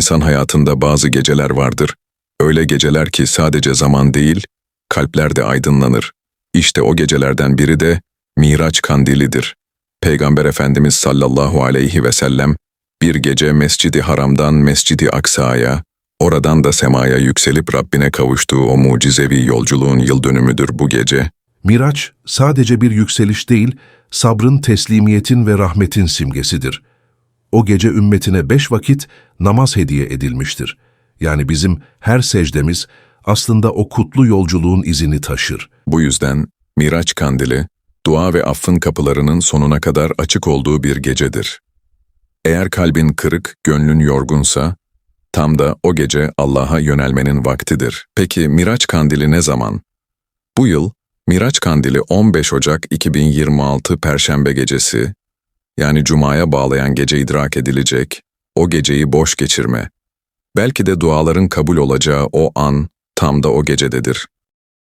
İnsan hayatında bazı geceler vardır. Öyle geceler ki sadece zaman değil, kalpler de aydınlanır. İşte o gecelerden biri de Miraç kandilidir. Peygamber Efendimiz sallallahu aleyhi ve sellem bir gece Mescidi Haram'dan Mescidi Aksa'ya, oradan da semaya yükselip Rabbine kavuştuğu o mucizevi yolculuğun yıl dönümüdür bu gece. Miraç sadece bir yükseliş değil, sabrın, teslimiyetin ve rahmetin simgesidir. O gece ümmetine beş vakit namaz hediye edilmiştir. Yani bizim her secdemiz aslında o kutlu yolculuğun izini taşır. Bu yüzden Miraç kandili, dua ve affın kapılarının sonuna kadar açık olduğu bir gecedir. Eğer kalbin kırık, gönlün yorgunsa, tam da o gece Allah'a yönelmenin vaktidir. Peki Miraç kandili ne zaman? Bu yıl Miraç kandili 15 Ocak 2026 Perşembe gecesi, yani Cuma'ya bağlayan gece idrak edilecek, o geceyi boş geçirme. Belki de duaların kabul olacağı o an tam da o gecededir.